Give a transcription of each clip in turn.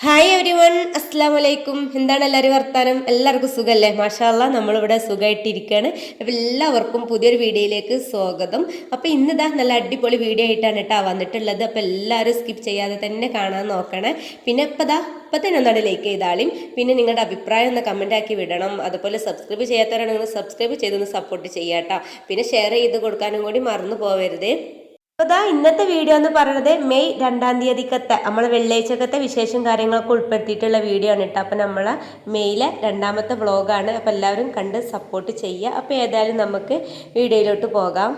Hi every one അസ്സാം വലൈക്കും എന്താണ് എല്ലാവരും വർത്താനം? എല്ലാവർക്കും സുഖമല്ലേ മാഷാല്ല നമ്മളിവിടെ സുഖമായിട്ടിരിക്കുകയാണ് അപ്പോൾ എല്ലാവർക്കും പുതിയൊരു വീഡിയോയിലേക്ക് സ്വാഗതം. അപ്പോൾ ഇന്നിതാ നല്ല അടിപൊളി വീഡിയോ ആയിട്ടാണ് കേട്ടോ വന്നിട്ടുള്ളത്. അപ്പോൾ എല്ലാവരും സ്കിപ്പ് ചെയ്യാതെ തന്നെ കാണാൻ നോക്കണേ. പിന്നെ ഇപ്പം ദാ ഇപ്പം തന്നെ ഒന്നാണ് ലൈക്ക് ചെയ്താളും പിന്നെ നിങ്ങളുടെ അഭിപ്രായം ഒന്ന് കമന്റ് ആക്കി വിടണം. അതുപോലെ സബ്സ്ക്രൈബ് ചെയ്യാത്തവരാണെങ്കിൽ സബ്സ്ക്രൈബ് ചെയ്തൊന്ന് സപ്പോർട്ട് ചെയ്യാട്ടോ. പിന്നെ ഷെയർ ചെയ്ത് കൊടുക്കാനും കൂടി മറന്നു പോവരുത്. അതാ ഇന്നത്തെ വീഡിയോ എന്ന് പറയുന്നത് മെയ് രണ്ടാം തീയതിക്കത്തെ നമ്മൾ വെള്ളിയാഴ്ചക്കത്തെ വിശേഷം കാര്യങ്ങളൊക്കെ ഉൾപ്പെടുത്തിയിട്ടുള്ള വീഡിയോ ആണ് കേട്ടോ. അപ്പോൾ നമ്മൾ മെയ്യിലെ രണ്ടാമത്തെ വ്ളോഗാണ് അപ്പോൾ എല്ലാവരും കണ്ട് സപ്പോർട്ട് ചെയ്യുക. അപ്പോൾ ഏതായാലും നമുക്ക് വീഡിയോയിലോട്ട് പോകാം.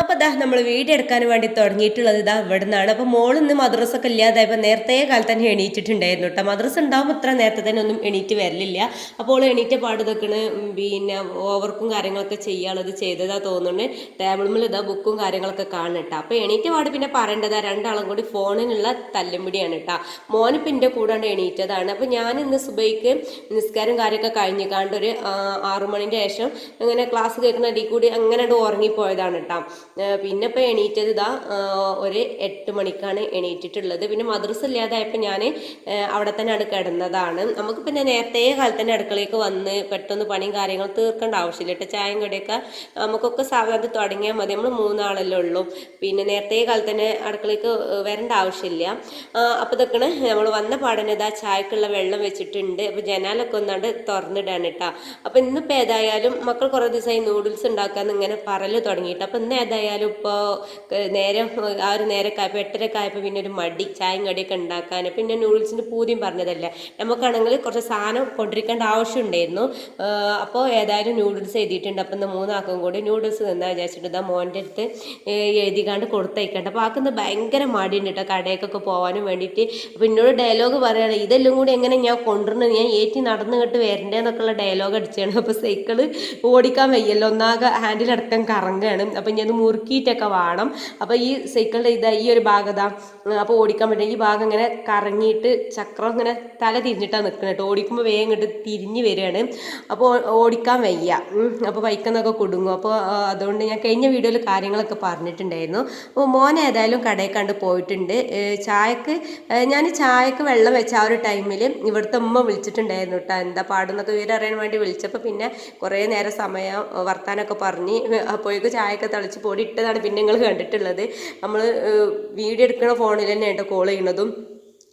അപ്പോൾ ദാ നമ്മൾ വീഡിയോ എടുക്കാൻ വേണ്ടി തുടങ്ങിയിട്ടുള്ളത് ഇതാ ഇവിടെ നിന്നാണ് അപ്പോൾ മോളിന്ന് മദ്രസ ഒക്കെ ഇല്ലാതായപ്പോൾ നേരത്തെ കാലത്ത് തന്നെ എണീറ്റിട്ടുണ്ടായിരുന്നു കേട്ടോ മദ്രസ ഉണ്ടാകുമ്പോൾ ഇത്ര നേരത്തെ തന്നെ ഒന്നും എണീറ്റ് വരലില്ല. അപ്പോൾ എണീറ്റ പാട് ഇതൊക്കെയാണ് പിന്നെ ഓവർക്കും കാര്യങ്ങളൊക്കെ ചെയ്യാനുള്ളത് ചെയ്തതാ തോന്നുന്നുണ്ട്. ടേബിളിൽ ഇതാ ബുക്കും കാര്യങ്ങളൊക്കെ കാണണം കേട്ടോ അപ്പോൾ എണീറ്റ പാട് പിന്നെ പറയേണ്ടതാ രണ്ടാളും കൂടി ഫോണിനുള്ള തല്ലുംപിടിയാണ് കേട്ടോ മോനിപ്പോൾ എന്റെ കൂടാണ്ട് എണീറ്റതാണ്. അപ്പോൾ ഞാൻ ഇന്ന് സുബൈക്ക് നിസ്കാരം കാര്യമൊക്കെ കഴിഞ്ഞ് കണ്ട് ഒരു ആറു ശേഷം അങ്ങനെ ക്ലാസ് കേൾക്കുന്ന അടി കൂടി അങ്ങനെ ഉറങ്ങിപ്പോയതാണ് കേട്ടോ പിന്നെ ഇപ്പോൾ എണീറ്റത് ഇതാ ഒരു എട്ട് മണിക്കാണ് എണീറ്റിട്ടുള്ളത്. പിന്നെ മദ്രസ ഇല്ലാതായപ്പോൾ ഞാൻ അവിടെ തന്നെ കിടന്നതാണ്. നമുക്ക് പിന്നെ നേരത്തെ കാലത്ത് തന്നെ അടുക്കളയ്ക്ക് വന്ന് പെട്ടെന്ന് പണിയും കാര്യങ്ങളും തീർക്കേണ്ട ആവശ്യമില്ല. കേട്ടോ ചായയും കടിയൊക്കെ നമുക്കൊക്കെ സാധാരണ തുടങ്ങിയാൽ മതി. നമ്മൾ മൂന്നാളല്ലേ ഉള്ളൂ. പിന്നെ നേരത്തെ കാലത്ത് തന്നെ അടുക്കളയ്ക്ക് വരേണ്ട ആവശ്യമില്ല. അപ്പോൾ ഇതൊക്കെയാണ് നമ്മൾ വന്ന പാടനെ ഇതാ ചായക്കുള്ള വെള്ളം വെച്ചിട്ടുണ്ട്. അപ്പോൾ ജനാലൊക്കെ ഒന്നാണ്ട് തുറന്നിടാണ് കേട്ടോ. അപ്പോൾ ഇന്നിപ്പോൾ ഏതായാലും മക്കൾ കുറേ ദിവസമായി നൂഡിൽസ് ഉണ്ടാക്കാമെന്ന് ഇങ്ങനെ പറൽ തുടങ്ങിയിട്ട്. അപ്പോൾ ഇന്ന് ഏതായാലും ഇപ്പോൾ നേരം ആ ഒരു നേരക്കായപ്പോൾ എട്ടരക്കായപ്പോൾ പിന്നെ ഒരു മടി ചായയും കടിയൊക്കെ ഉണ്ടാക്കാൻ പിന്നെ നൂഡിൽസിന്റെ പൂതിയും പറഞ്ഞതല്ല. നമുക്കാണെങ്കിൽ കുറച്ച് സാധനം കൊണ്ടിരിക്കേണ്ട ആവശ്യമുണ്ടായിരുന്നു അപ്പോൾ ഏതായാലും നൂഡിൽസ് എഴുതിയിട്ടുണ്ട്. അപ്പം ഇന്ന് മൂന്നാക്കും കൂടി നൂഡിൽസ് നിന്നാൽ വിചാരിച്ചിട്ട് മോന്റെ അടുത്ത് എഴുതിക്കാണ്ട് കൊടുത്തയക്കണ്ട. അപ്പോൾ ആക്കുന്ന ഭയങ്കര മടിയുണ്ട് കേട്ടോ കടയൊക്കെ പോകാനും വേണ്ടിയിട്ട്. അപ്പോൾ എന്നോട് ഡയലോഗ് പറയുകയാണ് ഇതെല്ലാം കൂടി എങ്ങനെ ഞാൻ കൊണ്ടുവരുന്നത്? ഞാൻ ഏറ്റി നടന്നു കേട്ട് വരണ്ടേന്നൊക്കെയുള്ള ഡയലോഗ് അടിച്ചാണ്. അപ്പോൾ സൈക്കിൾ ഓടിക്കാൻ വയ്യല്ലോ. ഒന്നാകെ ഹാൻഡിലടക്കം കറങ്ങുകയാണ് അപ്പം ഞാൻ മുറുക്കിയിട്ടൊക്കെ വേണം. അപ്പോൾ ഈ സൈക്കിളിന്റെ ഇതാ ഈ ഒരു ഭാഗതാ. അപ്പോൾ ഓടിക്കാൻ പറ്റും ഈ ഭാഗം ഇങ്ങനെ കറങ്ങിയിട്ട് ചക്രം ഇങ്ങനെ തല തിരിഞ്ഞിട്ടാണ് നിൽക്കുന്നത് കേട്ടോ ഓടിക്കുമ്പോൾ വേഗം ഇങ്ങോട്ട് തിരിഞ്ഞ് വരികയാണ് അപ്പോൾ ഓടിക്കാൻ വയ്യ. അപ്പോൾ വൈക്കുന്നൊക്കെ കുടുങ്ങും. അപ്പോൾ അതുകൊണ്ട് ഞാൻ കഴിഞ്ഞ വീഡിയോയിൽ കാര്യങ്ങളൊക്കെ പറഞ്ഞിട്ടുണ്ടായിരുന്നു. അപ്പോൾ മോൻ ഏതായാലും കടയിൽ കണ്ട് പോയിട്ടുണ്ട് ചായക്ക് ഞാൻ ചായക്ക് വെള്ളം വെച്ച ആ ഒരു ടൈമിൽ ഇവിടുത്തെ ഉമ്മ വിളിച്ചിട്ടുണ്ടായിരുന്നു കേട്ടോ എന്താ പാടുന്നൊക്കെ വിവരം അറിയാൻ വേണ്ടി വിളിച്ചപ്പോൾ പിന്നെ കുറേ നേരം സമയം വർത്താനൊക്കെ പറഞ്ഞ് അപ്പോഴേക്ക് ചായയൊക്കെ തളിച്ച് ഇട്ടതാണ് പിന്നെ നിങ്ങൾ കണ്ടിട്ടുള്ളത്. നമ്മൾ വീഡിയോ എടുക്കുന്ന ഫോണിൽ തന്നെ കേട്ടോ കോൾ ചെയ്യണതും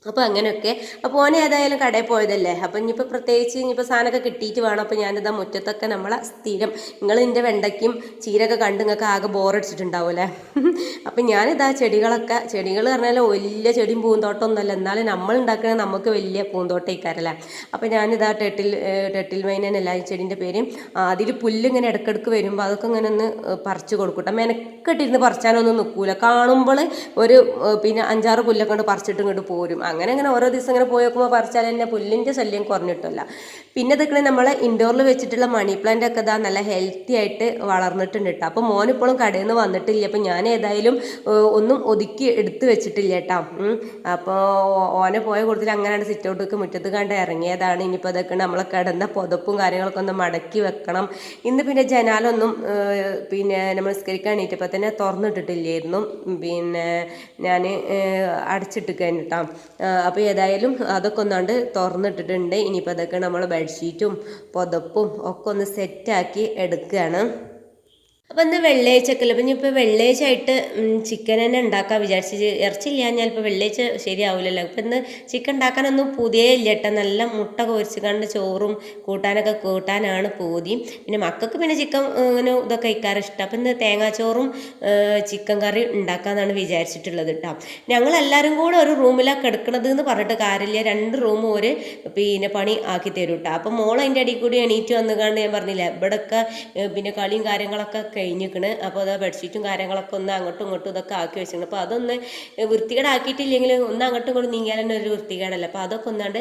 അപ്പോൾ അങ്ങനെയൊക്കെ. അപ്പോൾ ഓനെ ഏതായാലും കടയിൽ പോയതല്ലേ? അപ്പോൾ ഇനിയിപ്പോൾ പ്രത്യേകിച്ച് ഇനിയിപ്പോൾ സാധനമൊക്കെ കിട്ടിയിട്ട് വേണം. അപ്പോൾ ഞാനിതാ മുറ്റത്തൊക്കെ നമ്മളെ സ്ഥിരം നിങ്ങൾ ഇതിന്റെ വെണ്ടയ്ക്കും ചീരൊക്കെ കണ്ട് നിങ്ങൾക്ക് ആകെ ബോറടിച്ചിട്ടുണ്ടാവില്ലേ അപ്പം ഞാനിതാ ചെടികളൊക്കെ ചെടികൾ പറഞ്ഞാൽ വലിയ ചെടിയും പൂന്തോട്ടമൊന്നുമല്ല. എന്നാലും നമ്മൾ ഉണ്ടാക്കുന്നത് നമുക്ക് വലിയ പൂന്തോട്ടേക്കാരല്ലേ? അപ്പോൾ ഞാനിതാ ടെട്ടിൽ ടെട്ടിൽ മൈനല്ല ഈ ചെടീന്റെ പേര്. അതിൽ പുല്ലിങ്ങനെ ഇടയ്ക്കിടയ്ക്ക് വരുമ്പോൾ അതൊക്കെ ഇങ്ങനെ ഒന്ന് പറിച്ച് കൊടുക്കട്ടെ മെനക്കെട്ടിരുന്ന് പറിച്ചാനൊന്നും നിൽക്കൂല കാണുമ്പോൾ ഒരു പിന്നെ അഞ്ചാറ് പുല്ലൊക്കെ കൊണ്ട് പറിച്ചിട്ട് ഇങ്ങോട്ട് പോരും. അങ്ങനെ അങ്ങനെ ഓരോ ദിവസം ഇങ്ങനെ പോയി നോക്കുമ്പോൾ പറിച്ചാൽ തന്നെ പുല്ലിന്റെ ശല്യം കുറഞ്ഞിട്ടില്ല. പിന്നെ ഇതൊക്കെ നമ്മൾ ഇൻഡോറിൽ വെച്ചിട്ടുള്ള മണി പ്ലാന്റ് ഒക്കെ ഇതാ നല്ല ഹെൽത്തി ആയിട്ട് വളർന്നിട്ടുണ്ട് കേട്ടോ അപ്പോൾ മോൻ ഇപ്പോഴും കടയിൽ നിന്ന് വന്നിട്ടില്ല. അപ്പോൾ ഞാൻ ഏതായാലും ഒന്നും ഒതുക്കി എടുത്ത് വെച്ചിട്ടില്ല കേട്ടോ അപ്പോൾ ഓനെ പോയ കൊടുത്തിൽ അങ്ങനെയാണ് സിറ്റ് ഔട്ടൊക്കെ മുറ്റത്ത് കണ്ട് ഇറങ്ങിയതാണ്. ഇനിയിപ്പോൾ അതൊക്കെ നമ്മളെ കിടന്ന പുതപ്പും കാര്യങ്ങളൊക്കെ ഒന്ന് മടക്കി വെക്കണം. ഇന്ന് പിന്നെ ജനാലൊന്നും പിന്നെ നമ്മൾ നിസ്കരിക്കാൻ എണീറ്റപ്പോൾ തന്നെ തുറന്നിട്ടിട്ടില്ലായിരുന്നു. പിന്നെ ഞാൻ അടച്ചിട്ട് കേട്ടോ അപ്പോൾ ഏതായാലും അതൊക്കെ ഒന്നാണ്ട് തുറന്നിട്ടിട്ടുണ്ട്. ഇനിയിപ്പോൾ അതൊക്കെ നമ്മൾ ബെഡ്ഷീറ്റും പുതപ്പും ഒക്കെ ഒന്ന് സെറ്റാക്കി എടുക്കുകയാണ്. അപ്പം ഇന്ന് വെള്ളിയാഴ്ച ഒക്കെ അല്ലേ? അപ്പം ഇനിയിപ്പോൾ വെള്ളിയാഴ്ച ആയിട്ട് ചിക്കൻ തന്നെ ഉണ്ടാക്കാൻ വിചാരിച്ചു. ഇറച്ചി ഞാൻ ഇപ്പോൾ വെള്ളിയാഴ്ച ശരിയാവില്ലല്ലോ അപ്പം ഇന്ന് ചിക്കൻ ഉണ്ടാക്കാനൊന്നും പുതിയേ ഇല്ല കേട്ടോ. നല്ല മുട്ട പൊരിച്ച് കണ്ട് ചോറും കൂട്ടാനൊക്കെ കൂട്ടാനാണ് പൂതി. പിന്നെ മക്കൾക്ക് പിന്നെ ചിക്കൻ ഇങ്ങനെ ഇതൊക്കെ കഴിക്കാറ് ഇഷ്ടം. അപ്പം ഇന്ന് തേങ്ങാച്ചോറും ചിക്കൻ കറി ഉണ്ടാക്കാമെന്നാണ് വിചാരിച്ചിട്ടുള്ളത് കേട്ടോ. ഞങ്ങളെല്ലാവരും കൂടെ ഒരു റൂമിലാണ് കിടക്കണത് എന്ന് പറഞ്ഞിട്ട് കാര്യമില്ല. രണ്ട് റൂമും ഒരു പിന്നെ പണി ആക്കി തരും കേട്ടോ. അപ്പം മോൾ അതിന്റെ അടിയിൽ കൂടി എണീറ്റ് വന്നു കണ്ട് ഞാൻ പറഞ്ഞില്ല ഇവിടെയൊക്കെ പിന്നെ കളിയും കാര്യങ്ങളൊക്കെ കഴിഞ്ഞിക്കണ് അപ്പോൾ അത് ബെഡ്ഷീറ്റും കാര്യങ്ങളൊക്കെ ഒന്ന് അങ്ങോട്ടും ഇങ്ങോട്ടും ഇതൊക്കെ ആക്കി വെച്ചിട്ടുണ്ട് അപ്പോൾ അതൊന്ന് വൃത്തികേടാക്കിയിട്ടില്ലെങ്കിൽ ഒന്ന് അങ്ങോട്ടും ഇങ്ങോട്ടും നീങ്ങിയാൽ തന്നെ ഒരു വൃത്തികേടല്ല. അപ്പോൾ അതൊക്കെ ഒന്നാണ്ട്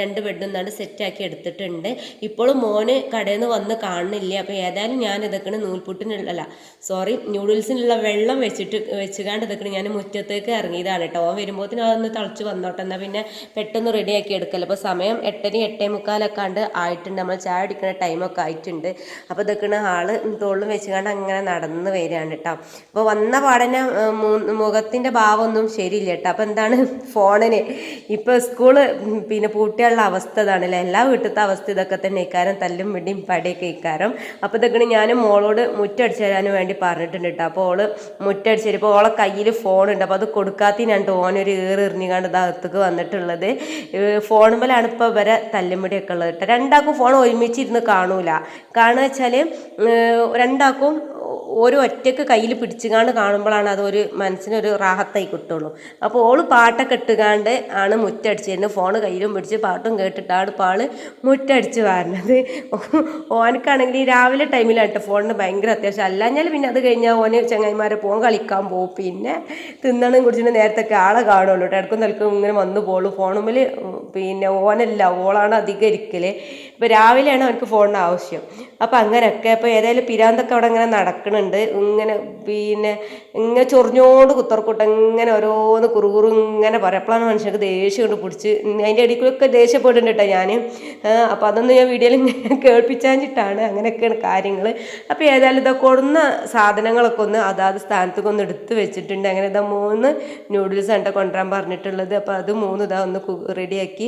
രണ്ട് ബെഡ് ഒന്നാണ്ട് സെറ്റാക്കി എടുത്തിട്ടുണ്ട്. ഇപ്പോഴും മോന് കടയിൽ നിന്ന് വന്ന് കാണുന്നില്ല. അപ്പോൾ ഏതായാലും ഞാൻ ഇതൊക്കെയാണ് നൂൽപുട്ടിനുള്ള സോറി ന്യൂഡിൽസിനുള്ള വെള്ളം വെച്ചിട്ട് വെച്ചുകാണ്ട് ഇതൊക്കെ ഞാൻ മുറ്റത്തേക്ക് ഇറങ്ങിയതാണ് കേട്ടോ. ഓൻ വരുമ്പോഴത്തേനും അതൊന്ന് തളിച്ച് വന്നോട്ടെ. എന്നാൽ പിന്നെ പെട്ടെന്ന് റെഡിയാക്കി എടുക്കല്ലോ. അപ്പോൾ സമയം എട്ടര എട്ടേ മുക്കാലൊക്കെ ആയിട്ടുണ്ട്. നമ്മൾ ചായ അടിക്കുന്ന ടൈമൊക്കെ ആയിട്ടുണ്ട്. അപ്പോൾ ഇതൊക്കെയാണ് ആൾ തോളിലും വെച്ച് വെച്ചുകൊണ്ട് അങ്ങനെ നടന്ന് വരികയാണ് കേട്ടോ. അപ്പോൾ വന്ന പാടനെ മുഖത്തിന്റെ ഭാവമൊന്നും ശരിയില്ല കേട്ടോ. അപ്പോൾ എന്താണ് ഫോണിന്? ഇപ്പോൾ സ്കൂൾ പിന്നെ പൂട്ടിയുള്ള അവസ്ഥ ഇതാണല്ലേ? എല്ലാ വീട്ടിലത്തെ അവസ്ഥ ഇതൊക്കെ തന്നെ. ഇക്കാരം തല്ലും പിടിയും പടിയൊക്കെ ഇക്കാരം. അപ്പോൾ ഇതൊക്കെ ഞാൻ മോളോട് മുറ്റടിച്ച് തരാൻ വേണ്ടി പറഞ്ഞിട്ടുണ്ട് കേട്ടോ. അപ്പോൾ ഓൾ മുറ്റടിച്ച് തരും. ഇപ്പോൾ ഓളെ കയ്യിൽ ഫോണുണ്ട്. അപ്പോൾ അത് കൊടുക്കാത്തതിനാണ് ഓനൊരു ഏറ് എറിഞ്ഞുകൊണ്ട് അകത്തേക്ക് വന്നിട്ടുള്ളത്. ഫോണുമ്പോഴാണ് ഇപ്പോൾ ഇവരെ തല്ലുംപിടിയൊക്കെ ഉള്ളത് കേട്ടോ. രണ്ടാൾക്കും ഫോൺ ഒരുമിച്ചിരുന്ന് കാണൂല. കാണുക വെച്ചാൽ രണ്ടാൾക്കും con ഓരോ ഒറ്റയ്ക്ക് കയ്യിൽ പിടിച്ചുകാണ്ട് കാണുമ്പോഴാണ് അതൊരു മനസ്സിനൊരു റാഹത്തായി കിട്ടുള്ളൂ. അപ്പോൾ ഓൾ പാട്ടൊക്കെ ഇട്ടുകാണ്ട് ആണ് മുറ്റടിച്ച് തന്നെ ഫോണ് കയ്യിലും പിടിച്ച് പാട്ടും കേട്ടിട്ടാണ് പാൾ മുറ്റടിച്ച് വരുന്നത് ഓനക്കാണെങ്കിൽ രാവിലെ ടൈമിലാണ് ഫോണിന് ഭയങ്കര അത്യാവശ്യം. അല്ലാഞ്ഞാൽ പിന്നെ അത് കഴിഞ്ഞാൽ ഓന് ചങ്ങായിമാരെ ഫോൺ കളിക്കാൻ പോകും പിന്നെ തിന്നണം കുടിച്ചിട്ട് നേരത്തൊക്കെ ആളെ കാണുള്ളൂ കേട്ടോ ഇടക്കും നിൽക്കും ഇങ്ങനെ വന്നു പോകുള്ളൂ ഫോണുമ്പിൽ പിന്നെ ഓനല്ല ഓളാണ് അധികം ഇരിക്കൽ. ഇപ്പോൾ രാവിലെയാണ് അവർക്ക് ഫോണിന് ആവശ്യം. അപ്പോൾ അങ്ങനെയൊക്കെ. അപ്പോൾ ഏതായാലും പിരാന്തൊക്കെ അവിടെ ഇങ്ങനെ നടക്കുന്നുണ്ട് ഇങ്ങനെ പിന്നെ ഇങ്ങനെ ചൊറിഞ്ഞോണ്ട് കുത്തർക്കൂട്ട ഇങ്ങനെ ഓരോന്ന് കുറുകുറു ഇങ്ങനെ പറയും. മനുഷ്യർക്ക് ദേഷ്യം കൊണ്ട് പിടിച്ച് അതിന്റെ ഇടയ്ക്കൊക്കെ ദേഷ്യപ്പെടുന്നുണ്ട് കേട്ടോ ഞാൻ അപ്പോൾ അതൊന്നും ഞാൻ വീഡിയോയിൽ കേൾപ്പിച്ചാഞ്ഞിട്ടാണ് അങ്ങനെയൊക്കെയാണ് കാര്യങ്ങൾ അപ്പോൾ ഏതായാലും ഇതൊക്കെ കൊടുന്ന സാധനങ്ങളൊക്കെ ഒന്ന് അതാത് സ്ഥാനത്തൊക്കെ ഒന്ന് എടുത്ത് വെച്ചിട്ടുണ്ട്. അങ്ങനെ ഇതാ മൂന്ന് നൂഡിൽസ് ഉണ്ട് കൊണ്ടുവരാൻ പറഞ്ഞിട്ടുള്ളത്. അപ്പോൾ അത് മൂന്ന് ഇതാ ഒന്ന് റെഡിയാക്കി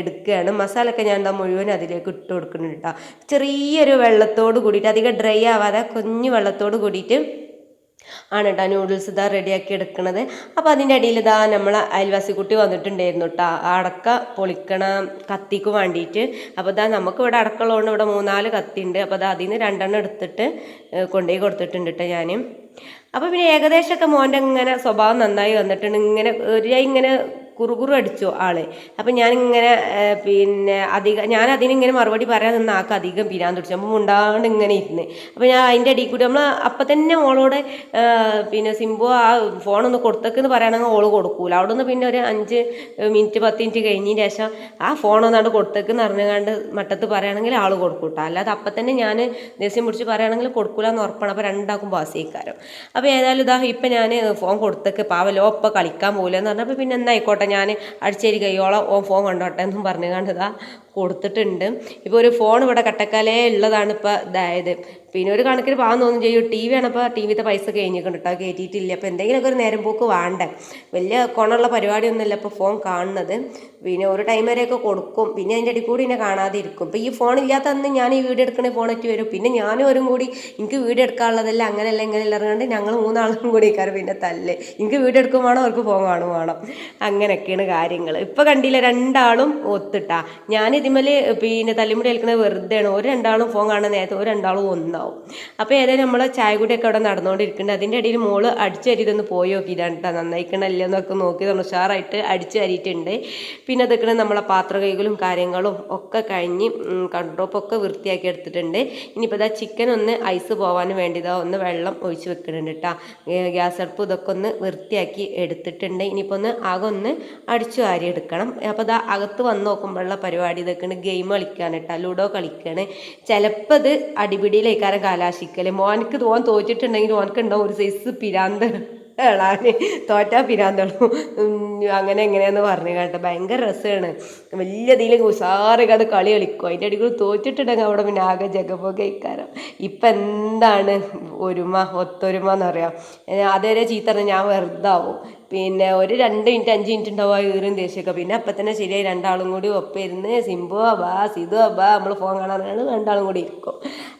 എടുക്കുകയാണ് മസാല ഒക്കെ ഞാൻ എന്താ മുഴുവൻ അതിലേക്ക് ഇട്ട് കൊടുക്കുന്നുണ്ട് കേട്ടോ ചെറിയൊരു വെള്ളത്തോട് കൂടിയിട്ട് അധികം ഡ്രൈ ആവാതെ കുഞ്ഞു വെള്ളത്തോട് കൂടിയിട്ട് ആണ് കേട്ടോ നൂഡിൽസ് ഇതാ റെഡിയാക്കി എടുക്കണത്. അപ്പോൾ അതിന്റെ ഇടയിൽ ഇതാ നമ്മൾ അയൽവാസി കുട്ടി വന്നിട്ടുണ്ടായിരുന്നു കേട്ടോ അടക്ക പൊളിക്കണ കത്തിക്ക് വേണ്ടിയിട്ട്. അപ്പോൾ ഇതാ നമുക്ക് ഇവിടെ അടക്കളുകൊണ്ട് ഇവിടെ മൂന്നാൽ കത്തി ഉണ്ട് അപ്പോൾ അത് അതിൽ നിന്ന് രണ്ടെണ്ണം എടുത്തിട്ട് കൊണ്ടുപോയി കൊടുത്തിട്ടുണ്ട് കേട്ടോ ഞാൻ അപ്പോൾ പിന്നെ ഏകദേശമൊക്കെ മോന്റെ ഇങ്ങനെ സ്വഭാവം നന്നായി വന്നിട്ടുണ്ട്. ഇങ്ങനെ ഒരു ഇങ്ങനെ കുറുകുറു അടിച്ചു ആൾ. അപ്പം ഞാനിങ്ങനെ പിന്നെ അധികം ഞാൻ അതിനിങ്ങനെ മറുപടി പറയാൻ നിന്ന് ആൾക്ക് അധികം പിരാൻ തുടിച്ചു അപ്പം മുണ്ടാണ്ട് ഇങ്ങനെ ഇരുന്ന്. അപ്പം ഞാൻ അതിന്റെ അടിയിൽ കൂടി നമ്മൾ അപ്പം തന്നെ ഓളോട് പിന്നെ സിംബു ആ ഫോണൊന്ന് കൊടുത്തേക്കെന്ന് പറയുകയാണെങ്കിൽ ഓൾ കൊടുക്കൂല. അവിടെ നിന്ന് പിന്നെ ഒരു അഞ്ച് മിനിറ്റ് പത്ത് മിനിറ്റ് കഴിഞ്ഞതിന് ശേഷം ആ ഫോണൊന്നാണ്ട് കൊടുത്തേക്കെന്ന് അറിഞ്ഞുകൊണ്ട് മട്ടത്ത് പറയുകയാണെങ്കിൽ ആൾ കൊടുക്കൂട്ടോ. അല്ലാതെ അപ്പം തന്നെ ഞാൻ ദേഷ്യം പിടിച്ച് പറയുകയാണെങ്കിൽ കൊടുക്കൂല എന്ന് ഉറപ്പാണ്. അപ്പോൾ രണ്ടാക്കും പാസ്സേക്കാരം അപ്പോൾ ഏതായാലും ഇതാ ഇപ്പം ഞാൻ ഫോൺ കൊടുത്തേക്ക്. പാവലോ ഇപ്പം കളിക്കാൻ പോകില്ലെന്ന് പറഞ്ഞപ്പോൾ പിന്നെ എന്നായിക്കോട്ടെ ഞാൻ അടിച്ചേരി കൈയോളം ഓ ഫോൺ കണ്ടോട്ടെ എന്നും പറഞ്ഞു കണ്ടതാ കൊടുത്തിട്ടുണ്ട്. ഇപ്പോൾ ഒരു ഫോൺ ഇവിടെ കട്ടക്കാലേ ഉള്ളതാണ് ഇപ്പോൾ ഇതായത്. പിന്നെ ഒരു കണക്കിന് പാവം തോന്നും ചെയ്യും ടി വി ആണപ്പോൾ ടി വിത്തെ പൈസ കഴിഞ്ഞിട്ടുണ്ട് കേട്ടോ കയറ്റിയിട്ടില്ല അപ്പോൾ എന്തെങ്കിലുമൊക്കെ ഒരു നേരം പോക്ക് വേണ്ടേ? വലിയ കൊണുള്ള പരിപാടിയൊന്നുമല്ല ഇപ്പോൾ ഫോൺ കാണുന്നത്. പിന്നെ ഒരു ടൈം വരെയൊക്കെ കൊടുക്കും. പിന്നെ അതിന്റെ ഇടയിൽ കൂടി എന്നെ കാണാതെ ഇരിക്കും ഇപ്പോൾ ഈ ഫോൺ ഇല്ലാത്ത അന്ന് ഞാൻ ഈ വീഡിയോ എടുക്കണേ ഫോണെറ്റ് വരും. പിന്നെ ഞാനും ഒരു കൂടി എനിക്ക് വീഡിയോ എടുക്കാനുള്ളതല്ല അങ്ങനെയല്ല ഇങ്ങനെയല്ല ഇറങ്ങാണ്ട് ഞങ്ങൾ മൂന്നാളും കൂടി ഇക്കാറ് പിന്നെ തല്ലേ. എനിക്ക് വീഡിയോ എടുക്കും വേണം അവർക്ക് ഫോൺ കാണും വേണം. അങ്ങനെയൊക്കെയാണ് കാര്യങ്ങൾ ഇപ്പോൾ കണ്ടില്ല രണ്ടാളും ഒത്തിട്ടാ. ഞാൻ ഇതിമേൽ പിന്നെ തല്ലിമുടി ഏൽക്കണത് വെറുതെയാണ്. ഒരു രണ്ടാളും ഫോൺ കാണുന്ന നേരത്തെ ഒരു രണ്ടാളും ഒന്നാവും അപ്പോൾ ഏതായാലും നമ്മൾ ചായ അവിടെ നടന്നുകൊണ്ടിരിക്കുന്നുണ്ട് അതിന്റെ ഇടയിൽ മോൾ അടിച്ചു അരിയതൊന്ന് പോയി നോക്കിയിട്ടാണ് കേട്ടോ. നന്നായിക്കണല്ലോ എന്നൊക്കെ നോക്കി നമ്മൾ ഉഷാറായിട്ട് അടിച്ചു അരിയിട്ടുണ്ട് പിന്നെ അതൊക്കെ നമ്മളെ പാത്ര കൈകളും കാര്യങ്ങളും ഒക്കെ കഴിഞ്ഞ് കൺട്രോപ്പൊക്കെ വൃത്തിയാക്കി എടുത്തിട്ടുണ്ട്. ഇനിയിപ്പോൾ ഇതാ ചിക്കൻ ഒന്ന് ഐസ് പോകാൻ വേണ്ടി ഒന്ന് വെള്ളം ഒഴിച്ച് വെക്കുന്നുണ്ട് കേട്ടോ. ഗ്യാസ് അടുപ്പ് ഇതൊക്കെ ഒന്ന് വൃത്തിയാക്കി എടുത്തിട്ടുണ്ട്. ഇനിയിപ്പോൾ ഒന്ന് ആകെ ഒന്ന് അടിച്ചു വാരി എടുക്കണം. അപ്പോൾ ഇതാ അകത്ത് വന്ന് നോക്കുമ്പോഴുള്ള പരിപാടി ഇതൊക്കെയാണ്. ഗെയിം കളിക്കാൻ കേട്ടോ. ലുഡോ കളിക്കുകയാണ് ചിലപ്പോൾ ഇത് അടിപിടിയിലേക്കാരം കലാശിക്കൽ. മോനക്ക് തോൻ തോറ്റിട്ടുണ്ടെങ്കിൽ മോനക്ക് ഉണ്ടാവും ഒരു സൈസ് പിരാന്ത് എളാന് തോറ്റാ പിരാന്തളും. അങ്ങനെ എങ്ങനെയാന്ന് പറഞ്ഞു കേട്ടോ. ഭയങ്കര രസമാണ് വലിയ ഇതിൽ അത് കളി കളിക്കും. അതിന്റെ അടിയിൽ തോറ്റിട്ടുണ്ടെങ്കിൽ അവിടെ പിന്നെ ആകെ ജഗപ്പൊക്കെ ഇക്കാരം ഇപ്പം എന്താണ് ഒരുമ ഒത്തൊരുമ എന്ന് പറയാം അതേരെ ചീത്തറിഞ്ഞ് ഞാൻ വെറുതാവും. പിന്നെ ഒരു രണ്ട് മിനിറ്റ് അഞ്ച് മിനിറ്റ് ഉണ്ടാവുക ഈറും ദേഷ്യമൊക്കെ. പിന്നെ അപ്പം തന്നെ ശരിയായി രണ്ടാളും കൂടി ഒപ്പിരുന്ന് സിംബോ അബാ സിതു അബാ നമ്മൾ ഫോൺ കാണാനാണ് രണ്ടാളും കൂടി ഇരിക്കും.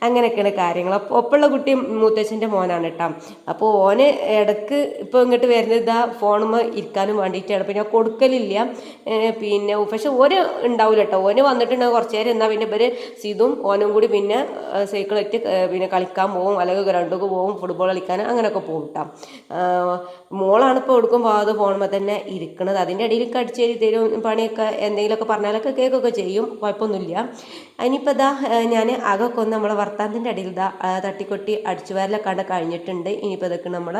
അങ്ങനെയൊക്കെയാണ് കാര്യങ്ങൾ. അപ്പോൾ ഒപ്പമുള്ള കുട്ടി മൂത്തച്ഛന്റെ മോനാണ് കേട്ടോ. അപ്പോൾ ഓന് ഇടയ്ക്ക് ഇപ്പോൾ ഇങ്ങോട്ട് വരുന്നത് ഇതാ ഫോണുമ്പോൾ ഇരിക്കാനും വേണ്ടിയിട്ടാണ്. പിന്നെ കൊടുക്കലില്ല. പിന്നെ പക്ഷെ ഓന് ഉണ്ടാവില്ല കേട്ടോ. ഓന് വന്നിട്ടുണ്ടെങ്കിൽ കുറച്ച് നേരം എന്നാൽ പിന്നെ ഇവർ സിതും ഓനും കൂടി പിന്നെ സൈക്കിളായിട്ട് പിന്നെ കളിക്കാൻ പോകും അല്ലെങ്കിൽ ഗ്രൗണ്ടൊക്കെ പോകും ഫുട്ബോൾ കളിക്കാൻ അങ്ങനെയൊക്കെ പോകും കേട്ടോ. മോളാണ് ഇപ്പോൾ കൊടുക്കും പോകാതെ ഫോണുമ്പോൾ തന്നെ ഇരിക്കണത്. അതിന്റെ ഇടയിൽ കടിച്ചേരി തരും പണിയൊക്കെ എന്തെങ്കിലുമൊക്കെ പറഞ്ഞാലൊക്കെ കേൾക്കൊക്കെ ചെയ്യും. കുഴപ്പമൊന്നുമില്ല. അതിനിപ്പോൾ ഇതാ ഞാൻ അകമൊക്കെ ഒന്ന് നമ്മളെ വർത്താനത്തിന്റെ ഇടയിൽ ഇതാ തട്ടിക്കൊട്ടി അടിച്ചു വരലൊക്കെ കഴിഞ്ഞിട്ടുണ്ട്. ഇനിയിപ്പോൾ ഇതൊക്കെ നമ്മൾ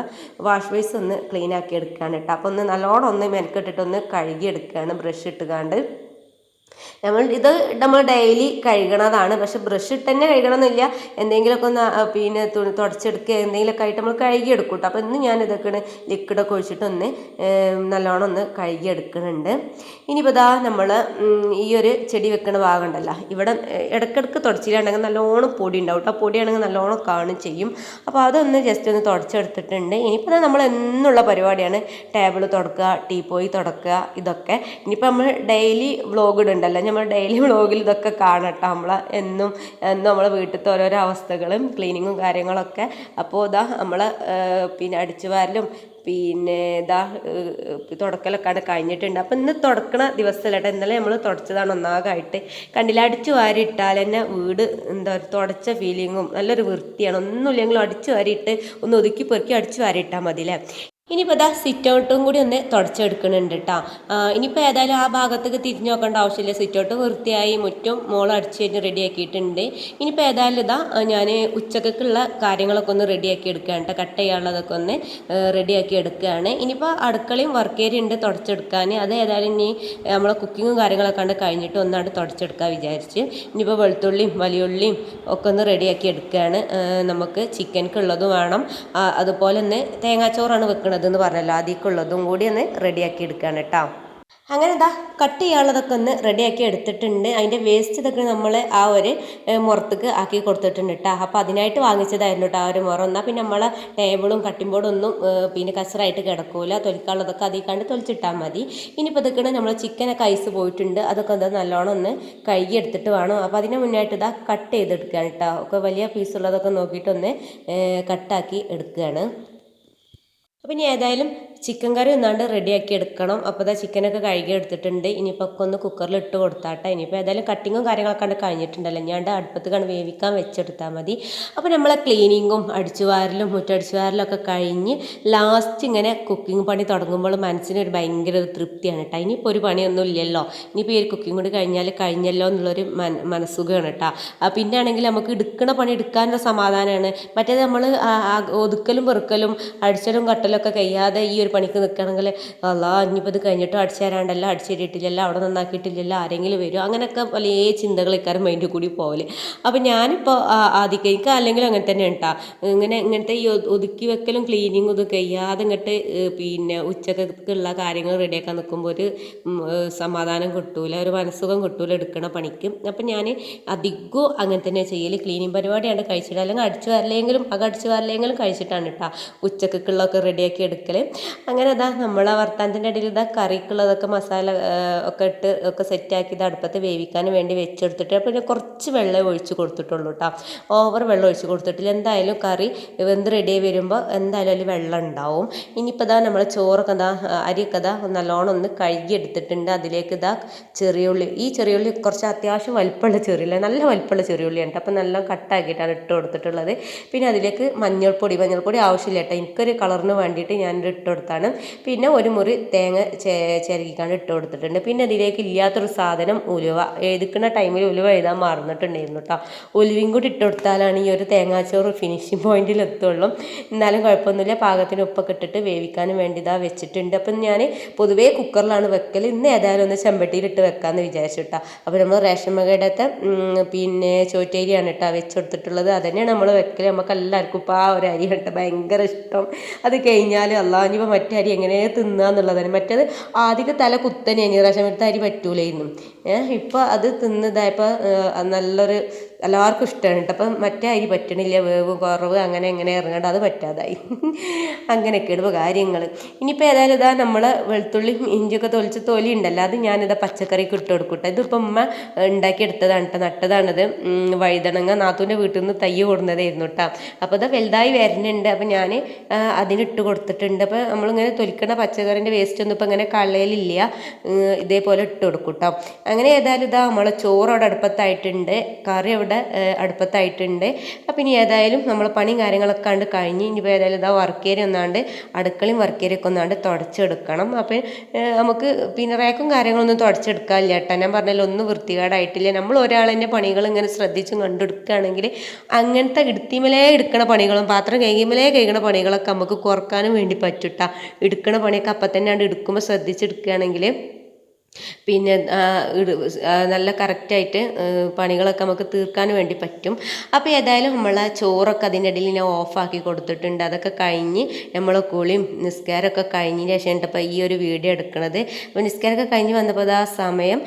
വാഷ് ബേസ് ഒന്ന് ക്ലീൻ ആക്കി എടുക്കുകയാണ് കേട്ടോ. അപ്പോൾ ഒന്ന് നല്ലോണം ഒന്ന് മെനക്കെട്ടിട്ടൊന്ന് കഴുകി എടുക്കുകയാണ് ബ്രഷ് ഇട്ടുകാണ്ട്. നമ്മൾ ഇത് നമ്മൾ ഡെയിലി കഴുകണതാണ്. പക്ഷെ ബ്രഷ് ഇട്ട് തന്നെ കഴുകണമെന്നില്ല എന്തെങ്കിലുമൊക്കെ ഒന്ന് പിന്നെ തുണി തുടച്ചെടുക്കുക എന്തെങ്കിലുമൊക്കെ ആയിട്ട് നമ്മൾ കഴുകിയെടുക്കും കേട്ടോ അപ്പോൾ ഇന്ന് ഞാൻ ഇതൊക്കെ ലിക്വിഡൊക്കെ ഒഴിച്ചിട്ടൊന്ന് നല്ലോണം ഒന്ന് കഴുകിയെടുക്കുന്നുണ്ട്. ഇനിയിപ്പോൾ ഇതാ നമ്മൾ ഈ ഒരു ചെടി വെക്കണ ഭാഗം ഉണ്ടല്ലോ. ഇവിടെ ഇടയ്ക്കിടയ്ക്ക് തുടച്ചില്ലാണ്ടെങ്കിൽ നല്ലോണം പൊടി ഉണ്ടാവും കേട്ടോ പൊടിയാണെങ്കിൽ നല്ലോണം കാണും ചെയ്യും. അപ്പോൾ അതൊന്ന് ജസ്റ്റ് ഒന്ന് തുടച്ചെടുത്തിട്ടുണ്ട്. ഇനിയിപ്പോൾ നമ്മൾ എന്നുള്ള പരിപാടിയാണ്. ടേബിൾ തുടക്കുക ടീ പോയി തുടക്കുക ഇതൊക്കെ. ഇനിയിപ്പോൾ നമ്മൾ ഡെയിലി വ്ളോഗ് ഇടുണ്ടല്ലോ നമ്മൾ ഡെയിലി വ്ളോഗിൽ ഇതൊക്കെ കാണട്ടോ. നമ്മൾ എന്നും എന്നും നമ്മളെ വീട്ടിലത്തെ ഓരോരോ അവസ്ഥകളും ക്ലീനിങ്ങും കാര്യങ്ങളൊക്കെ. അപ്പോൾ ഇതാ നമ്മളെ പിന്നെ അടിച്ചു വാരലും പിന്നെ ഇതാ തുടക്കലൊക്കെ കഴിഞ്ഞിട്ടുണ്ട്. അപ്പം ഇന്ന് തുടക്കണ ദിവസമല്ല കേട്ടോ ഇന്നലെ നമ്മൾ തുടച്ചതാണ് ഒന്നാകായിട്ട്. കണ്ടില്ല അടിച്ചു വാരി ഇട്ടാൽ തന്നെ വീട് എന്താ പറയുക തുടച്ച ഫീലിങ്ങും നല്ലൊരു വൃത്തിയാണ്. ഒന്നുമില്ലെങ്കിലും അടിച്ചു വാരിയിട്ട് ഒന്ന് ഒതുക്കി പെറുക്കി അടിച്ചു വാരിയിട്ടാൽ മതി അല്ലേ ഇനിയിപ്പോൾ ഇതാ സിറ്റ് ഔട്ടും കൂടി ഒന്ന് തുടച്ചെടുക്കുന്നുണ്ട് കേട്ടോ ഇനിയിപ്പോൾ ഏതായാലും ആ ഭാഗത്തേക്ക് തിരിഞ്ഞു നോക്കേണ്ട ആവശ്യമില്ല. സിറ്റ് ഔട്ട് വൃത്തിയായി മുറ്റും മോൾ അടിച്ച് കഴിഞ്ഞ് റെഡിയാക്കിയിട്ടുണ്ട് ഇനിയിപ്പോൾ ഏതായാലും ഇതാ ഞാൻ ഉച്ചക്കുള്ള കാര്യങ്ങളൊക്കെ ഒന്ന് റെഡിയാക്കി എടുക്കുകയാണ് കേട്ടോ കട്ട് ചെയ്യാനുള്ളതൊക്കെ ഒന്ന് റെഡിയാക്കി എടുക്കുകയാണ്. ഇനിയിപ്പോൾ അടുക്കളയും വർക്ക് ഏരിയ ഉണ്ട് തുടച്ചെടുക്കാൻ അത് ഏതായാലും ഇനി നമ്മളെ കുക്കിങ്ങും കാര്യങ്ങളൊക്കെ കണ്ട് കഴിഞ്ഞിട്ട് ഒന്നാണ്ട് തുടച്ചെടുക്കാൻ വിചാരിച്ച്. ഇനിയിപ്പോൾ വെളുത്തുള്ളിയും വലിയുള്ളിയും ഒക്കെ ഒന്ന് റെഡിയാക്കി എടുക്കുകയാണ്. നമുക്ക് ചിക്കൻക്കുള്ളതും വേണം. അതുപോലെ തന്നെ തേങ്ങാച്ചോറാണ് വെക്കണത്. എന്ന് പറഞ്ഞല്ലോ. അതിക്കുള്ളതും കൂടി ഒന്ന് റെഡിയാക്കി എടുക്കുകയാണ് കേട്ടോ അങ്ങനെ എന്താ കട്ട് ചെയ്യാനുള്ളതൊക്കെ ഒന്ന് റെഡിയാക്കി എടുത്തിട്ടുണ്ട്. അതിന്റെ വേസ്റ്റ് ഇതൊക്കെ നമ്മൾ ആ ഒരു മുറത്തേക്ക് ആക്കി കൊടുത്തിട്ടുണ്ട് കേട്ടോ അപ്പോൾ അതിനായിട്ട് വാങ്ങിച്ചതായിരുന്നു കേട്ടോ ആ ഒരു മുറം. എന്നാൽ പിന്നെ നമ്മളെ ടേബിളും കട്ടിംഗ് ബോർഡും ഒന്നും പിന്നെ കസറായിട്ട് കിടക്കൂല. തൊലിക്കാനുള്ളതൊക്കെ അതിൽ കണ്ട് തൊലിച്ചിട്ടാൽ മതി. ഇനിയിപ്പോൾ ഇതൊക്കെ നമ്മൾ ചിക്കനൊക്കെ ഐസ് പോയിട്ടുണ്ട്. അതൊക്കെ എന്താ നല്ലോണം ഒന്ന് കഴുകി എടുത്തിട്ട് വേണം. അപ്പോൾ അതിന് മുന്നായിട്ട് ഇതാ കട്ട് ചെയ്തെടുക്കുകയാണ് കേട്ടോ ഒക്കെ വലിയ പീസുള്ളതൊക്കെ നോക്കിയിട്ടൊന്ന് കട്ടാക്കി എടുക്കുകയാണ് അപ്പം ഇനി ഏതായാലും ചിക്കൻ കറി ഒന്നാണ്ട് റെഡിയാക്കി എടുക്കണം. അപ്പോൾ ഇതാ ചിക്കനൊക്കെ കഴുകി എടുത്തിട്ടുണ്ട്. ഇനിയിപ്പോൾ ഒക്കെ ഒന്ന് കുക്കറിൽ ഇട്ട് കൊടുത്താട്ടെ. ഇനിയിപ്പോൾ ഏതായാലും കട്ടിങ്ങും കാര്യങ്ങളൊക്കെ കണ്ട് കഴിഞ്ഞിട്ടുണ്ടല്ലോ. ഞാൻ അടുപ്പത്ത് കണ്ട് വേവിക്കാൻ വെച്ചെടുത്താൽ മതി. അപ്പോൾ നമ്മളെ ക്ലീനിങ്ങും അടിച്ചുവാരലും മുറ്റടിച്ചുവാരലും ഒക്കെ കഴിഞ്ഞ് ലാസ്റ്റ് ഇങ്ങനെ കുക്കിംഗ് പണി തുടങ്ങുമ്പോൾ മനസ്സിന് ഒരു ഭയങ്കര ഒരു തൃപ്തിയാണ് കേട്ടോ ഇനിയിപ്പോൾ ഒരു പണിയൊന്നും ഇല്ലല്ലോ. ഇനിയിപ്പോൾ ഈ കുക്കിംഗ് കൂടി കഴിഞ്ഞാൽ കഴിഞ്ഞല്ലോ എന്നുള്ളൊരു മന മനസ്സുഖമാണ് കേട്ടോ പിന്നെ ആണെങ്കിൽ നമുക്ക് എടുക്കണ പണി എടുക്കാനുള്ള സമാധാനമാണ് മറ്റേത് നമ്മൾ ഒതുക്കലും പെറുക്കലും അടിച്ചലും കട്ടലൊക്കെ കഴിയാതെ ഈ ഒരു പണിക്ക് നിൽക്കണമെങ്കിൽ അല്ലാ ഇനിയിപ്പോൾ ഇത് കഴിഞ്ഞിട്ടും അടിച്ചേരാണ്ടല്ല അടിച്ചേരിയിട്ടില്ലല്ല അവിടെ നന്നാക്കിയിട്ടില്ലല്ല ആരെങ്കിലും വരും. അങ്ങനെയൊക്കെ പല ഇക്കാരം മൈൻഡിൽ കൂടി പോകൽ അപ്പോൾ ഞാനിപ്പോൾ ആദ്യം എനിക്ക് അല്ലെങ്കിൽ അങ്ങനെ തന്നെ ഉണ്ടാ ഇങ്ങനെ ഇങ്ങനത്തെ ഈ ഒതുക്കി വെക്കലും ക്ലീനിങ്ങും ഇത് കഴിയാതെ ഇങ്ങോട്ട് പിന്നെ ഉച്ചക്കുള്ള കാര്യങ്ങൾ റെഡിയാക്കാൻ നിൽക്കുമ്പോൾ ഒരു സമാധാനം കിട്ടൂല ഒരു മനസ്സുഖം കിട്ടൂല എടുക്കണ പണിക്ക്. അപ്പം ഞാൻ അധികവും അങ്ങനെ തന്നെ ചെയ്യൽ ക്ലീനിങ് പരിപാടിയാണ് കഴിച്ചിട്ട് അല്ലെങ്കിൽ അടിച്ചു വരലെങ്കിലും അകം അടിച്ചു വരലെങ്കിലും കഴിച്ചിട്ടാണ് കേട്ടോ ഉച്ചക്കുള്ളതൊക്കെ റെഡിയാക്കി എടുക്കൽ അങ്ങനെ ഇതാ ആ വർത്താനത്തിന്റെ ഇടയിൽ ഇതാ കറിക്കുള്ളതൊക്കെ മസാല ഒക്കെ ഇട്ട് ഒക്കെ സെറ്റാക്കി ഇത് അടുപ്പത്ത് വേവിക്കാൻ വേണ്ടി വെച്ചെടുത്തിട്ട് പിന്നെ കുറച്ച് വെള്ളം ഒഴിച്ച് കൊടുത്തിട്ടുള്ളൂ കേട്ടോ ഓവർ വെള്ളം ഒഴിച്ച് കൊടുത്തിട്ടില്ല. എന്തായാലും കറി വെന്ത് റെഡി ആയി വരുമ്പോൾ എന്തായാലും അതിൽ വെള്ളം ഉണ്ടാവും. ഇനിയിപ്പോൾ ഇതാ നമ്മൾ ചോറൊക്കെ ഇതാ അരിയൊക്കെ ഇതാ നല്ലോണം ഒന്ന് കഴുകി എടുത്തിട്ടുണ്ട് അതിലേക്ക് ഇതാ ചെറിയുള്ളി ഈ ചെറിയുള്ളി കുറച്ച് അത്യാവശ്യം വലിപ്പമുള്ള ചെറിയുള്ളി നല്ല വലിപ്പമുള്ള ചെറിയുള്ളിയാണ് അപ്പോൾ നല്ല കട്ടാക്കിയിട്ടാണ് ഇട്ട് കൊടുത്തിട്ടുള്ളത്. പിന്നെ അതിലേക്ക് മഞ്ഞൾപ്പൊടി മഞ്ഞൾപ്പൊടി ആവശ്യമില്ല കേട്ടോ എനിക്കൊരു കളറിന് വേണ്ടിയിട്ട് ഞാൻ ഇട്ട് കൊടുത്താണ് പിന്നെ ഒരു മുറി തേങ്ങ ചിരകിക്കാണ്ട് ഇട്ട് കൊടുത്തിട്ടുണ്ട്. പിന്നെ അതിലേക്ക് ഇല്ലാത്തൊരു സാധനം ഉലുവ. എഴുതിക്കുന്ന ടൈമിൽ ഉലുവ എഴുതാൻ മറന്നിട്ടുണ്ടായിരുന്നു കേട്ടോ ഉലുവയും കൂടി ഇട്ട് കൊടുത്താലാണ് ഈ ഒരു തേങ്ങാച്ചോറ് ഫിനിഷിങ് പോയിന്റിൽ എത്തുള്ളൂ. എന്നാലും കുഴപ്പമൊന്നുമില്ല. പാകത്തിന് ഉപ്പൊക്കെ ഇട്ടിട്ട് വേവിക്കാനും വേണ്ടി ഇതാ വെച്ചിട്ടുണ്ട്. അപ്പം ഞാൻ പൊതുവേ കുക്കറിലാണ് വെക്കൽ ഇന്ന് ഏതായാലും ഒന്ന് ചെമ്പട്ടിയിലിട്ട് വെക്കാമെന്ന് വിചാരിച്ചു കേട്ടോ അപ്പോൾ നമ്മൾ റേഷൻ മകയുടെ പിന്നെ ചോറ്റേരിയാണ് കേട്ടോ വെച്ച് കൊടുത്തിട്ടുള്ളത്. അതന്നെയാണ് നമ്മൾ വെക്കൽ നമുക്ക് എല്ലാവർക്കും ഇപ്പോൾ ആ ഒരു അരി കേട്ടോ ഭയങ്കര ഇഷ്ടം. അത് കഴിഞ്ഞാൽ ഇനിയിപ്പോൾ മറ്റേ അരി എങ്ങനെ തിന്നുക എന്നുള്ളതാണ്. മറ്റേത് ആദ്യമൊക്കെ തല കുത്തനെയാണ് റേഷൻ എടുത്ത അരി പറ്റൂലായിരുന്നു. ഏഹ് ഇപ്പോൾ അത് തിന്നതായപ്പോൾ നല്ലൊരു എല്ലാവർക്കും ഇഷ്ടമാണ് കേട്ടോ. അപ്പം മറ്റേ അരി പറ്റണില്ല വേവ് കുറവ് അങ്ങനെ എങ്ങനെ ഇറങ്ങേണ്ട അത് പറ്റാതായി. അങ്ങനെയൊക്കെയാണ് ഇപ്പോൾ കാര്യങ്ങൾ ഇനിയിപ്പോൾ ഏതായാലും ഇതാ നമ്മൾ വെളുത്തുള്ളി ഇഞ്ചിയൊക്കെ തൊലിച്ച് തൊലി ഉണ്ടല്ലോ അത് ഞാനിതാ പച്ചക്കറിക്ക് ഇട്ട് കൊടുക്കട്ടെ. ഇതിപ്പോൾ ഉമ്മ ഉണ്ടാക്കിയെടുത്തതാണ് കേട്ടോ നട്ടതാണിത്. വഴുതണങ്ങ നാത്തൂന്റെ വീട്ടിൽ നിന്ന് തയ്യ് കൊടുന്നതായിരുന്നു കേട്ടോ. അപ്പോൾ ഇത് വലുതായി വരുന്നുണ്ട് അപ്പോൾ ഞാൻ അതിനിട്ട് കൊടുത്തിട്ടുണ്ട്. അപ്പോൾ നമ്മളിങ്ങനെ തൊലിക്കണ പച്ചക്കറിന്റെ വേസ്റ്റ് ഒന്നും ഇപ്പോൾ ഇങ്ങനെ കളയലില്ല ഇതേപോലെ ഇട്ട് കൊടുക്കും കേട്ടോ അങ്ങനെ ഏതായാലും ഇതാ നമ്മളെ ചോറ് അവിടെ അടുപ്പത്തായിട്ടുണ്ട്. കറി അവിടെ അടുപ്പത്തായിട്ടുണ്ട്. അപ്പം ഇനി ഏതായാലും നമ്മൾ പണിയും കാര്യങ്ങളൊക്കെ കണ്ട് കഴിഞ്ഞ് ഇനിയിപ്പോൾ ഏതായാലും ഇതാ വർക്കേരി ഒന്നാണ്ട് അടുക്കളയും വർക്കേരിയൊക്കെ ഒന്നാണ്ട് തുടച്ചെടുക്കണം. അപ്പം നമുക്ക് പിന്നെ റേക്കും കാര്യങ്ങളൊന്നും തുടച്ചെടുക്കാനില്ല കേട്ടോ ഞാൻ പറഞ്ഞല്ലോ ഒന്നും വൃത്തികേടായിട്ടില്ല. നമ്മൾ ഒരാളെന്നെ പണികൾ ഇങ്ങനെ ശ്രദ്ധിച്ചും കണ്ടെടുക്കുകയാണെങ്കിൽ അങ്ങനത്തെ ഇടുത്തിമലേ എടുക്കണ പണികളും പാത്രം കഴുകിമലേ കഴുകണ പണികളൊക്കെ നമുക്ക് കുറക്കാനും വേണ്ടി പറ്റുട്ടാ എടുക്കണ പണിയൊക്കെ അപ്പം തന്നെ എടുക്കുമ്പോൾ ശ്രദ്ധിച്ചെടുക്കുകയാണെങ്കിൽ പിന്നെ നല്ല കറക്റ്റായിട്ട് പണികളൊക്കെ നമുക്ക് തീർക്കാൻ വേണ്ടി പറ്റും. അപ്പോൾ ഏതായാലും നമ്മൾ ആ ചോറൊക്കെ അതിന്റെ ഇടയിൽ ഞാൻ ഓഫാക്കി കൊടുത്തിട്ടുണ്ട്. അതൊക്കെ കഴിഞ്ഞ് നമ്മൾ കുളിയും നിസ്കാരമൊക്കെ കഴിഞ്ഞതിന് ശേഷം ഇപ്പോൾ ഈ ഒരു വീഡിയോ എടുക്കുന്നത് അപ്പോൾ നിസ്കാരമൊക്കെ കഴിഞ്ഞ് വന്നപ്പോൾ ആ സമയം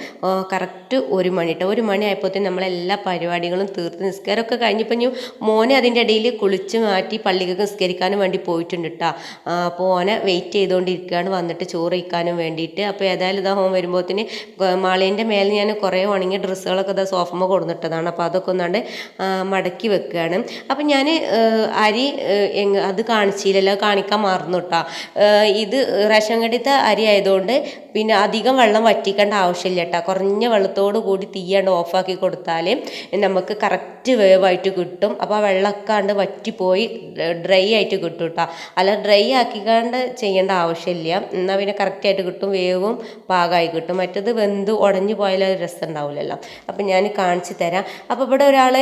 കറക്റ്റ് ഒരു മണി കേട്ടോ ഒരു മണി ആയപ്പോഴത്തേക്കും നമ്മളെല്ലാ പരിപാടികളും തീർത്ത് നിസ്കാരമൊക്കെ കഴിഞ്ഞപ്പോൾ ഞാൻ മോനെ അതിന്റെ ഇടയിൽ കുളിച്ച് മാറ്റി പള്ളിക്കൊക്കെ നിസ്കരിക്കാനും വേണ്ടി പോയിട്ടുണ്ട് കേട്ടോ അപ്പോൾ ഓനെ വെയിറ്റ് ചെയ്തുകൊണ്ടിരിക്കുകയാണ് വന്നിട്ട് ചോറ് കഴിക്കാനും വേണ്ടിയിട്ട്. അപ്പോൾ ഏതായാലും ഇതാ ഹോം വരുമ്പോഴത്തേന് മാളേന്റെ മേലെ ഞാൻ കുറേ ഉണങ്ങിയ ഡ്രസ്സുകളൊക്കെ ഇതാ സോഫമ്മ കൊടുത്തിട്ടതാണ് അപ്പോൾ അതൊക്കെ ഒന്നാണ്ട് മടക്കി വെക്കുകയാണ് അപ്പം ഞാൻ അരി അത് കാണിച്ചില്ലല്ലോ അത് കാണിക്കാൻ മറന്നു കേട്ടോ ഇത് റേഷൻ കടിത്ത അരി ആയതുകൊണ്ട് പിന്നെ അധികം വെള്ളം വറ്റിക്കേണ്ട ആവശ്യമില്ല കേട്ടോ കുറഞ്ഞ വെള്ളത്തോട് കൂടി തീയാണ്ട് ഓഫാക്കി കൊടുത്താൽ നമുക്ക് കറക്റ്റ് വേവായിട്ട് കിട്ടും. അപ്പോൾ ആ വെള്ളമൊക്കെ ആണ്ട് വറ്റിപ്പോയി ഡ്രൈ ആയിട്ട് കിട്ടും കേട്ടോ അല്ല ഡ്രൈ ആക്കിക്കാണ്ട് ചെയ്യേണ്ട ആവശ്യമില്ല. എന്നാൽ പിന്നെ കറക്റ്റായിട്ട് കിട്ടും വേവും പാകമായി കിട്ടും. മറ്റത് വെന്ത് ഉടഞ്ഞു പോയാൽ ഒരു രസം ഉണ്ടാവില്ലല്ലോ അപ്പം ഞാൻ കാണിച്ചു തരാം. അപ്പോൾ ഇവിടെ ഒരാൾ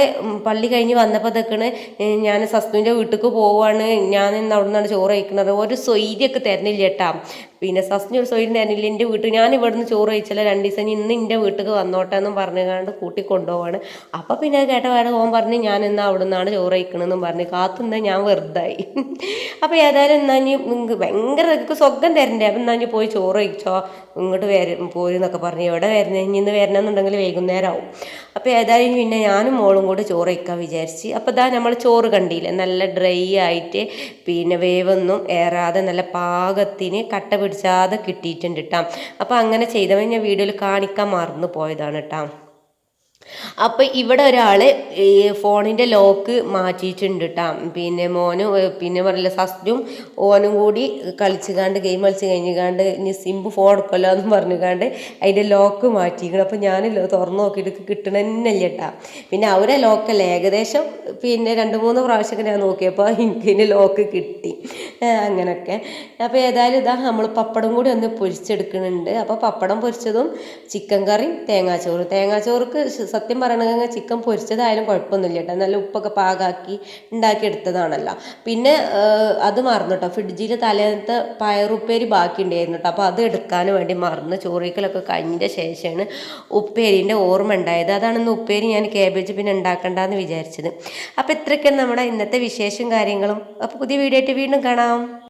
പള്ളി കഴിഞ്ഞ് വന്നപ്പോൾ ഇതൊക്കെയാണ് ഞാൻ സസ്തുവിന്റെ വീട്ടിലേക്ക് പോവാണ്. ഞാൻ ഇന്ന് അവിടെ നിന്നാണ് ചോറ് കഴിക്കുന്നത്. ഒരു സ്വൈര്യമൊക്കെ തരുന്നില്ല കേട്ടാ. പിന്നെ സസ്നു സൊയിലിന്റെ അനിലിന്റെ വീട്ടിൽ ഞാൻ ഇവിടുന്ന് ചോറ് കഴിച്ചാൽ രണ്ട് ദിവസം ഇന്ന് എന്റെ വീട്ടിൽ വന്നോട്ടെ എന്നും പറഞ്ഞുകൊണ്ട് കൂട്ടി കൊണ്ടുപോവാണ് അപ്പോൾ പിന്നെ കേട്ട വേറെ ഓൻ പറഞ്ഞ് ഞാൻ ഇന്ന് അവിടെ നിന്നാണ് ചോറ് കഴിക്കണമെന്നും പറഞ്ഞ് കാത്തുന്നേ ഞാൻ വെറുതായി. അപ്പോൾ ഏതായാലും എന്നാ ഇനി ഭയങ്കര നിങ്ങൾക്ക് തരണ്ടേ. അപ്പം എന്നാ പോയി ചോറ് കഴിച്ചോ ഇങ്ങോട്ട് വരും പോയി എന്നൊക്കെ പറഞ്ഞ്. എവിടെ വരുന്നത് ഇനി ഇന്ന് വരണമെന്നുണ്ടെങ്കിൽ വൈകുന്നേരം ആവും. അപ്പോൾ ഏതായാലും പിന്നെ ഞാനും മോളും കൂടെ ചോറ് വയ്ക്കാൻ വിചാരിച്ച്. അപ്പോൾ ഇതാ നമ്മൾ ചോറ് കണ്ടില്ലേ? നല്ല ഡ്രൈ ആയിട്ട് പിന്നെ വേവൊന്നും ഏറാതെ നല്ല പാകത്തിന് കട്ട പിടിച്ചാതെ കിട്ടിയിട്ടുണ്ട് കേട്ടോ അപ്പോൾ അങ്ങനെ ചെയ്തവൻ ഞാൻ വീഡിയോയിൽ കാണിക്കാൻ മറന്നു പോയതാണ് കേട്ടോ അപ്പോൾ ഇവിടെ ഒരാൾ ഈ ഫോണിന്റെ ലോക്ക് മാറ്റിയിട്ടുണ്ട് കേട്ടോ പിന്നെ മോനും പിന്നെ പറയില്ല സസ്റ്റും ഓനും കൂടി കളിച്ചുകാണ്ട് ഗെയിം കളിച്ചു കഴിഞ്ഞു കണ്ട് ഇനി സിമ്പ് ഫോൺ എടുക്കല്ലോ എന്ന് പറഞ്ഞുകാണ്ട് അതിന്റെ ലോക്ക് മാറ്റിയിരിക്കണം. അപ്പോൾ ഞാൻ തുറന്നു നോക്കിയിട്ട് കിട്ടണന്നല്ല കേട്ടോ പിന്നെ അവരെ ലോക്കല്ല ഏകദേശം പിന്നെ രണ്ട് മൂന്ന് പ്രാവശ്യമൊക്കെ ഞാൻ നോക്കിയപ്പോൾ ഇതിന് ലോക്ക് കിട്ടി. അങ്ങനെയൊക്കെ അപ്പോൾ ഏതായാലും ഇതാ നമ്മൾ പപ്പടം കൂടി ഒന്ന് പൊരിച്ചെടുക്കുന്നുണ്ട്. അപ്പോൾ പപ്പടം പൊരിച്ചതും ചിക്കൻ കറിയും തേങ്ങാച്ചോറ്. തേങ്ങാച്ചോർക്ക് സത്യം പറയണമെങ്കിൽ ചിക്കൻ പൊരിച്ചതായാലും കുഴപ്പമൊന്നുമില്ല കേട്ടോ. നല്ല ഉപ്പൊക്കെ പാകാക്കി ഉണ്ടാക്കിയെടുത്തതാണല്ലോ പിന്നെ അത് മറന്നു കേട്ടോ. ഫ്രിഡ്ജിൽ തലേന്നത്തെ പയറുപ്പേരി ബാക്കി ഉണ്ടായിരുന്നു കേട്ടോ. അപ്പോൾ അത് എടുക്കാൻ വേണ്ടി മറന്ന്. ചോറിക്കലൊക്കെ കഴിഞ്ഞ ശേഷമാണ് ഉപ്പേരിന്റെ ഓർമ്മ ഉണ്ടായത്. അതാണ് ഇന്ന് ഉപ്പേരി ഞാൻ കേബേജ് പിന്നെ ഉണ്ടാക്കണ്ടെന്ന് വിചാരിച്ചത്. അപ്പോൾ ഇത്രയൊക്കെയാണ് നമ്മുടെ ഇന്നത്തെ വിശേഷം കാര്യങ്ങളും. അപ്പോൾ പുതിയ വീഡിയോ ആയിട്ട് വീണ്ടും കാണാം.